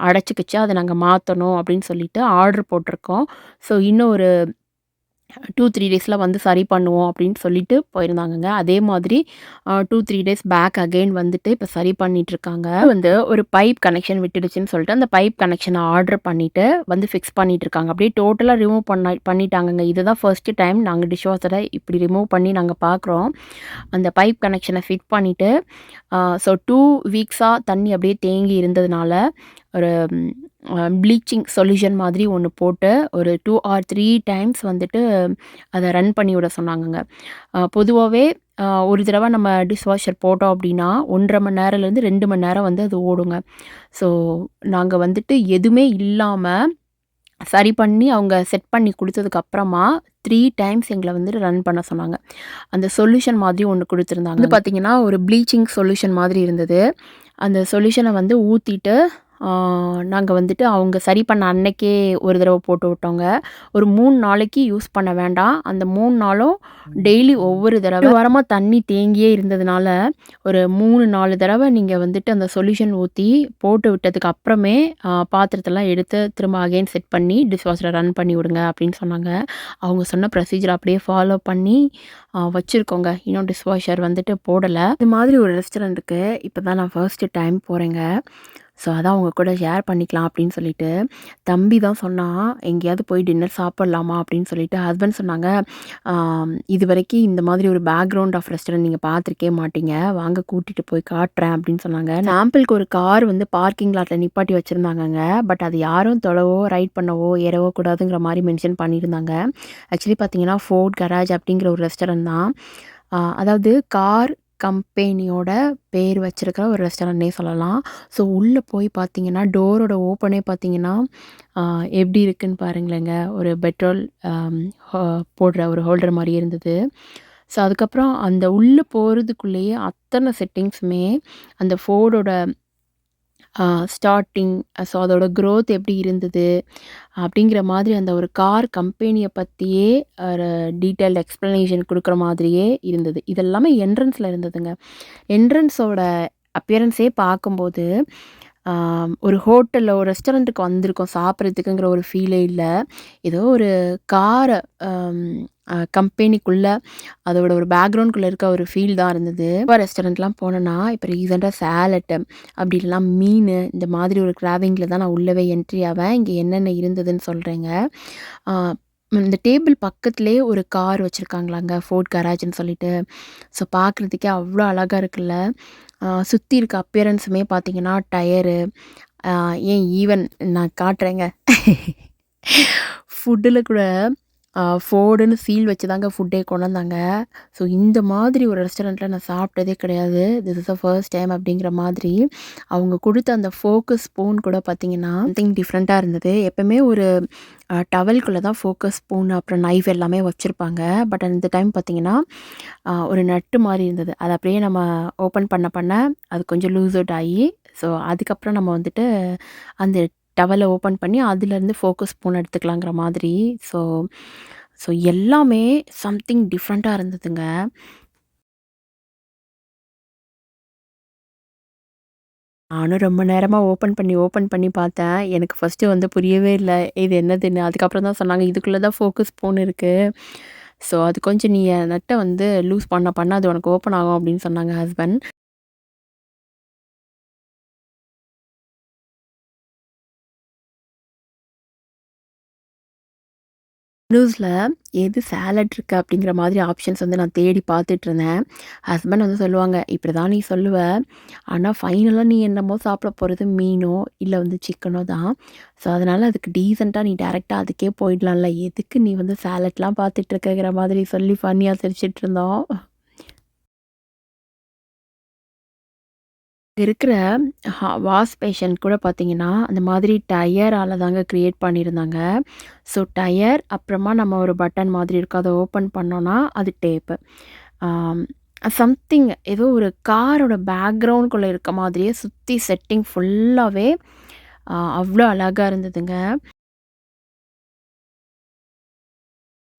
அடைச்சிக்கிச்சு. அதை நாங்கள் மாற்றணும் அப்படின்னு சொல்லிட்டு ஆர்டர் போட்டிருக்கோம். ஸோ இன்னும் ஒரு டூ த்ரீ டேஸில் வந்து சரி பண்ணுவோம் அப்படின்னு சொல்லிட்டு போயிருந்தாங்கங்க. அதே மாதிரி two three days back again வந்துட்டு இப்போ சரி பண்ணிகிட்ருக்காங்க வந்து ஒரு பைப் கனெக்ஷன் விட்டுடுச்சுன்னு சொல்லிட்டு அந்த பைப் கனெக்ஷனை ஆர்டர் பண்ணிவிட்டு வந்து ஃபிக்ஸ் பண்ணிகிட்டு இருக்காங்க அப்படியே டோட்டலாக ரிமூவ் பண்ண பண்ணிட்டாங்கங்க. இதுதான் ஃபர்ஸ்ட்டு டைம் நாங்கள் டிஷ் வாஷரை இப்படி ரிமூவ் பண்ணி நாங்கள் பார்க்குறோம் அந்த பைப் கனெக்ஷனை ஃபிட் பண்ணிவிட்டு ஸோ டூ வீக்ஸாக தண்ணி அப்படியே தேங்கி இருந்ததுனால ஒரு ப்ளீச்சிங் சொல்யூஷன் மாதிரி ஒன்று போட்டு ஒரு டூ ஆர் த்ரீ டைம்ஸ் வந்துட்டு அதை ரன் பண்ணி விட சொன்னாங்கங்க. பொதுவாகவே ஒரு தடவை நம்ம டிஷ் வாஷர் போட்டோம் அப்படின்னா ஒன்றரை மணி நேரம்லேருந்து ரெண்டு மணி நேரம் வந்து அது ஓடுங்க. ஸோ நாங்கள் வந்துட்டு எதுவுமே இல்லாமல் சரி பண்ணி அவங்க செட் பண்ணி கொடுத்ததுக்கப்புறமா த்ரீ டைம்ஸ் எங்களை வந்துட்டு ரன் பண்ண சொன்னாங்க. அந்த சொல்யூஷன் மாதிரி ஒன்று கொடுத்துருந்தாங்க. வந்து பார்த்திங்கன்னா ஒரு ப்ளீச்சிங் சொல்யூஷன் மாதிரி இருந்தது. அந்த சொல்யூஷனை வந்து ஊற்றிட்டு நாங்கள் வந்துட்டு அவங்க சரி பண்ண அன்னைக்கே ஒரு தடவை போட்டு விட்டோங்க. ஒரு மூணு நாளைக்கு யூஸ் பண்ண வேண்டாம். அந்த மூணு நாளும் டெய்லி ஒவ்வொரு தடவை வாரமாக தண்ணி தேங்கியே இருந்ததுனால ஒரு மூணு நாலு தடவை நீங்கள் வந்துட்டு அந்த சொல்யூஷன் ஊற்றி போட்டு விட்டதுக்கு அப்புறமே பாத்திரத்தெல்லாம் எடுத்து திரும்ப அகைன் செட் பண்ணி டிஷ் வாஷரை ரன் பண்ணி விடுங்க அப்படின்னு சொன்னாங்க. அவங்க சொன்ன ப்ரொசீஜர் அப்படியே ஃபாலோ பண்ணி வச்சுருக்கோங்க. இன்னும் டிஷ் வாஷர் வந்துட்டு போடலை. இது மாதிரி ஒரு ரெஸ்டாரண்ட்டுக்கு இப்போ தான் நான் ஃபர்ஸ்ட்டு டைம் போகிறேங்க ஸோ அதான் அவங்க கூட ஷேர் பண்ணிக்கலாம் அப்படின்னு சொல்லிட்டு தம்பி தான் சொன்னான் எங்கேயாவது போய் டின்னர் சாப்பிட்லாமா? அப்படின்னு சொல்லிட்டு ஹஸ்பண்ட் சொன்னாங்க இது வரைக்கும் இந்த மாதிரி ஒரு பேக்ரவுண்ட் ஆஃப் ரெஸ்டாரண்ட் நீங்கள் பார்த்துருக்கே மாட்டீங்க. வாங்க கூட்டிகிட்டு போய் காட்டுறேன். அப்படின்னு சொன்னாங்க. சாம்பிளுக்கு ஒரு கார் வந்து பார்க்கிங் லாட்டில் நிப்பாட்டி வச்சுருந்தாங்கங்க. பட் அது யாரும் தொலைவோ ரைட் பண்ணவோ ஏறவோ கூடாதுங்கிற மாதிரி மென்ஷன் பண்ணியிருந்தாங்க. ஆக்சுவலி பார்த்தீங்கன்னா ஃபோர்ட் கராஜ் அப்படிங்கிற ஒரு ரெஸ்டாரண்ட் தான். அதாவது கார் கம்பெனியோட பேர் வச்சிருக்கிற ஒரு ரெஸ்டாரண்ட்னே சொல்லலாம். ஸோ உள்ளே போய் பார்த்தீங்கன்னா டோரோட ஓப்பனே பார்த்தீங்கன்னா எப்படி இருக்குன்னு பாருங்களேங்க. ஒரு பெட்ரோல் போடுற ஒரு ஹோல்டர் மாதிரி இருந்தது. ஸோ அதுக்கப்புறம் அந்த உள்ளே போகிறதுக்குள்ளேயே அத்தனை செட்டிங்ஸுமே அந்த ஃபோர்டோட ஸ்டார்டிங் ஸோ அதோட க்ரோத் எப்படி இருந்தது அப்படிங்கிற மாதிரி அந்த ஒரு கார் கம்பெனியை பற்றியே ஒரு டீட்டெயில் எக்ஸ்ப்ளனேஷன் கொடுக்குற மாதிரியே இருந்தது. இதெல்லாமே என்ட்ரன்ஸில் இருந்ததுங்க. என்ட்ரன்ஸோட அப்பியரன்ஸே பார்க்கும்போது ஒரு ஹோட்டலில் ஒரு ரெஸ்டாரண்ட்டுக்கு வந்திருக்கோம். சாப்பிட்றதுக்குங்கிற ஒரு ஃபீலே இல்லை. ஏதோ ஒரு காரை கம்பெனிக்குள்ளே அதோட ஒரு பேக்ரவுண்ட்குள்ளே இருக்க ஒரு ஃபீல் தான் இருந்தது. இப்போ ரெஸ்டாரண்ட்லாம் போனேன்னா இப்போ ரீசெண்டாக சேலட்டு அப்படி இல்லைனா மீன் இந்த மாதிரி ஒரு கிராவிங்கில் தான் நான் உள்ளவே என்ட்ரி ஆவேன். இங்கே என்னென்ன இருந்ததுன்னு சொல்கிறேங்க இந்த டேபிள் பக்கத்துலேயே ஒரு கார் வச்சுருக்காங்களாங்க ஃபோர்ட் கராஜ்னு சொல்லிட்டு. ஸோ பார்க்குறதுக்கே அவ்வளோ அழகாக இருக்குல்ல. சுற்றி இருக்க அப்பியரன்ஸுமே பார்த்தீங்கன்னா டயரு ஏன் ஈவன் நான் காட்டுறேங்க. ஃபுட்டில் கூட ஃபோர்டுன்னு சீல் வச்சு தாங்க ஃபுட்டே கொண்டாந்தாங்க. ஸோ இந்த மாதிரி ஒரு ரெஸ்டாரண்ட்டில் நான் சாப்பிட்டதே கிடையாது. This is a first time அப்படிங்கிற மாதிரி. அவங்க கொடுத்த அந்த ஃபோக்கஸ் ஸ்பூன் கூட பார்த்திங்கன்னா சம்திங் டிஃப்ரெண்ட்டாக இருந்தது. எப்போவுமே ஒரு டவல்குள்ளே தான் ஃபோக்கஸ் ஸ்பூன் அப்புறம் நைஃப் எல்லாமே வச்சுருப்பாங்க. பட் அந்த டைம் பார்த்திங்கன்னா ஒரு நட்டு மாதிரி இருந்தது. அதை அப்படியே நம்ம ஓப்பன் பண்ண பண்ண அது கொஞ்சம் லூஸ் அவுட் ஆகி ஸோ அதுக்கப்புறம் நம்ம வந்துட்டு அந்த டவலை ஓப்பன் பண்ணி அதுலேருந்து ஃபோக்கஸ் ஸ்பூன் எடுத்துக்கலாங்கிற மாதிரி. ஸோ ஸோ எல்லாமே சம்திங் டிஃப்ரெண்ட்டாக இருந்ததுங்க. நானும் ரொம்ப நேரமாக ஓப்பன் பண்ணி ஓப்பன் பண்ணி பார்த்தேன். எனக்கு ஃபஸ்ட்டு வந்து புரியவே இல்லை. இது என்னதுன்னு. அதுக்கப்புறம் தான் சொன்னாங்க இதுக்குள்ளே தான் ஃபோக்கஸ் ஸ்பூன் இருக்குது ஸோ அது கொஞ்சம் நீ நட்டை வந்து லூஸ் பண்ண பண்ண அது உனக்கு ஓப்பன் ஆகும் அப்படின்னு சொன்னாங்க ஹஸ்பண்ட். நியூஸில் எது சேலட் இருக்கு அப்படிங்கிற மாதிரி ஆப்ஷன்ஸ் வந்து நான் தேடி பார்த்துட்ருந்தேன். ஹஸ்பண்ட் வந்து சொல்லுவாங்க இப்படி தான் நீ சொல்லுவ. ஆனால் ஃபைனலாக நீ என்னமோ சாப்பிட போகிறது மீனோ இல்லை வந்து சிக்கனோ தான். ஸோ அதனால் அதுக்கு டீசெண்டாக நீ டேரெக்டாக அதுக்கே போயிடலாம்ல. எதுக்கு நீ வந்து சேலட்லாம் பார்த்துட்ருக்கங்கிற மாதிரி சொல்லி ஃபன்னியாக இருந்தோம் இருக்கிற ஹா வாஷ் பேஷண்ட் கூட பார்த்தீங்கன்னா, அந்த மாதிரி டயரால் தாங்க க்ரியேட் பண்ணியிருந்தாங்க. ஸோ டயர், அப்புறமா நம்ம ஒரு பட்டன் மாதிரி இருக்கும். அதை ஓப்பன் பண்ணோன்னா அது டேப்பு. சம்திங் ஏதோ ஒரு காரோட பேக்ரவுண்ட்குள்ளே இருக்க மாதிரியே சுற்றி செட்டிங் ஃபுல்லாகவே அவ்வளோ அழகாக இருந்ததுங்க.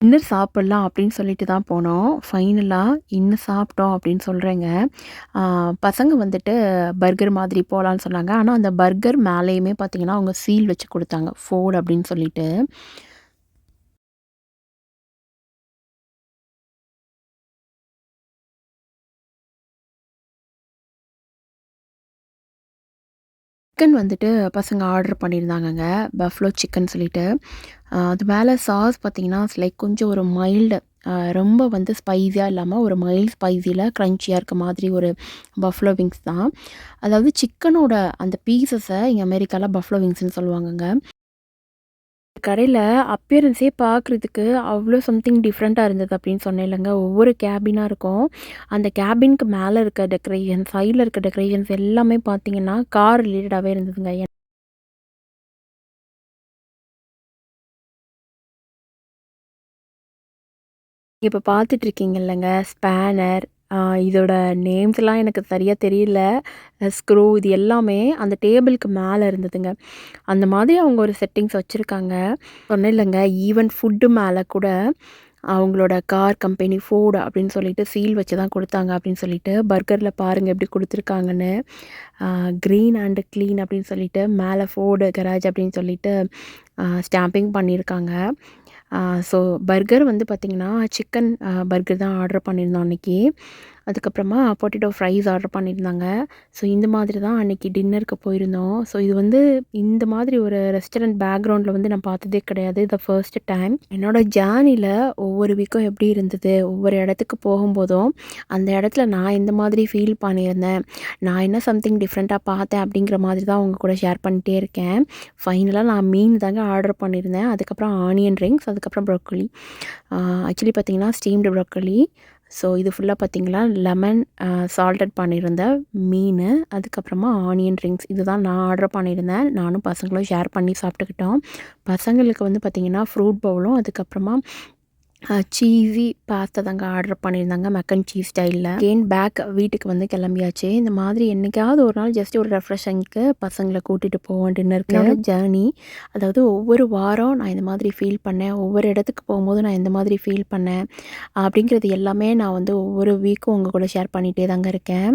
இன்னும் சாப்பிட்லாம் அப்படின்னு சொல்லிட்டு தான் போனோம். ஃபைனலாக இன்னும் சாப்பிட்டோம் அப்படின்னு சொல்கிறேங்க. பசங்க வந்துட்டு பர்கர் மாதிரி போகலான்னு சொன்னாங்க. ஆனால் அந்த பர்கர் மேலேயுமே பார்த்தீங்கன்னா, அவங்க சீல் வச்சு கொடுத்தாங்க. ஃபோர்டு அப்படின்னு சொல்லிட்டு. சிக்கன் வந்துட்டு பசங்க ஆர்டர் பண்ணியிருந்தாங்கங்க. பஃப்லோ சிக்கன் சொல்லிட்டு. அது மேலே சாஸ் பார்த்தீங்கன்னா, லைக் கொஞ்சம் ஒரு மைல்டு ரொம்ப வந்து ஸ்பைஸியாக இல்லாமல் ஒரு மைல்ட் ஸ்பைஸியில் க்ரன்ச்சியாக இருக்க மாதிரி ஒரு பஃப்லோ விங்ஸ் தான். அதாவது சிக்கனோட அந்த பீசஸை இங்கே அமெரிக்காவில் பஃப்லோ விங்ஸ்னு சொல்லுவாங்கங்க. கடையில் அப்பியரன்ஸே பார்க்குறதுக்கு அவ்வளோ சம்திங் டிஃப்ரெண்ட்டாக இருந்தது அப்படின்னு சொன்னேன்லங்க. ஒவ்வொரு கேபினாக இருக்கும். அந்த கேபினுக்கு மேலே இருக்க டெக்கரேஷன், சைடில் இருக்க டெக்கரேஷன்ஸ் எல்லாமே பார்த்தீங்கன்னா, கார் ரிலேட்டடாகவே இருந்ததுங்க. இப்போ பார்த்துட்ருக்கீங்கல்லங்க ஸ்பேனர் இதோட நேம்ஸ்லாம் எனக்கு சரியாக தெரியல. ஸ்க்ரூ இது எல்லாமே அந்த டேபிளுக்கு மேலே இருந்ததுங்க. அந்த மாதிரி அவங்க ஒரு செட்டிங்ஸ் வச்சுருக்காங்க. ஒன்றும் இல்லைங்க ஈவன் ஃபுட்டு மேலே கூட அவங்களோட கார் கம்பெனி ஃபோர்டு அப்படின்னு சொல்லிட்டு சீல் வச்சு தான் கொடுத்தாங்க அப்படின்னு சொல்லிட்டு பர்கரில் பாருங்கள் எப்படி கொடுத்துருக்காங்கன்னு. க்ரீன் அண்டு க்ளீன் அப்படின்னு சொல்லிட்டு மேலே ஃபோர்டு கராஜ் அப்படின்னு சொல்லிட்டு ஸ்டாம்பிங் பண்ணியிருக்காங்க ஸோ பர்கர் வந்து பார்த்திங்கன்னா சிக்கன் பர்கர் தான் ஆர்டர் பண்ணியிருந்தோம் அன்றைக்கி அதுக்கப்புறமா பொட்டேட்டோ ஃப்ரைஸ் ஆர்டர் பண்ணியிருந்தாங்க. ஸோ இந்த மாதிரி தான் அன்றைக்கி டின்னருக்கு போயிருந்தோம். ஸோ இது வந்து இந்த மாதிரி ஒரு ரெஸ்டாரண்ட் பேக்ரவுண்டில் வந்து நான் பார்த்ததே கிடையாது. த ஃபர்ஸ்ட் டைம் என்னோடய ஜேர்னியில் ஒவ்வொரு வீக்கும் எப்படி இருந்தது? ஒவ்வொரு இடத்துக்கு போகும்போதும் அந்த இடத்துல நான் எந்த மாதிரி ஃபீல் பண்ணியிருந்தேன்? நான் என்ன சம்திங் டிஃப்ரெண்ட்டாக பார்த்தேன் அப்படிங்கிற மாதிரி தான் அவங்க கூட ஷேர் பண்ணிட்டே இருக்கேன். ஃபைனலாக நான் மீன் தாங்க ஆர்டர் பண்ணியிருந்தேன். அதுக்கப்புறம் ஆனியன் ரிங்ஸ் அதுக்கப்புறம் ப்ரொக்கலி ஆக்சுவலி பார்த்திங்கன்னா ஸ்டீம்டு ப்ரொக்கலி ஸோ இது ஃபுல்லாக பார்த்திங்களா லெமன் சால்டட் பண்ணியிருந்த மீன் அதுக்கப்புறமா ஆனியன் ரிங்ஸ் இதுதான் நான் ஆர்டர் பண்ணியிருந்தேன் நானும் பசங்களும் ஷேர் பண்ணி சாப்பிட்டுக்கிட்டோம். பசங்களுக்கு வந்து பார்த்திங்கன்னா ஃப்ரூட் பவுலும் அதுக்கப்புறமா சீஸி பாஸ்தாதாங்க ஆர்டர் பண்ணியிருந்தாங்க மெக்கன் சீஸ் ஸ்டைலில் கேன் பேக் வீட்டுக்கு வந்து கிளம்பியாச்சு. இந்த மாதிரி என்றைக்காவது ஒரு நாள் ஜஸ்ட் ஒரு ரெஃப்ரெஷிங்க்கு பசங்களை கூட்டிகிட்டு போவோம் டின்னருக்கு ஜேர்னி அதாவது ஒவ்வொரு வாரம் நான் இந்த மாதிரி ஃபீல் பண்ணேன். ஒவ்வொரு இடத்துக்கு போகும்போது நான் இந்த மாதிரி ஃபீல் பண்ணேன். அப்படிங்கிறது எல்லாமே நான் வந்து ஒவ்வொரு வீக்கும் உங்கள் கூட ஷேர் பண்ணிகிட்டே தாங்க இருக்கேன்.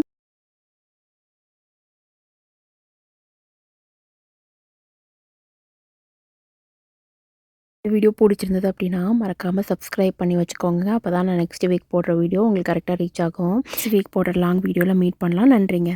வீடியோ பிடிச்சிருந்தது அப்படின்னா மறக்காமல் சப்ஸ்கிரைப் பண்ணி வச்சுக்கோங்க. அப்போ தான் நான் நெக்ஸ்ட் வீக் போடுற வீடியோ உங்களுக்கு கரெக்டாக ரீச் ஆகும். நெக்ஸ்ட் வீக் போடுற லாங் வீடியோவில் மீட் பண்ணலாம். நன்றிங்க.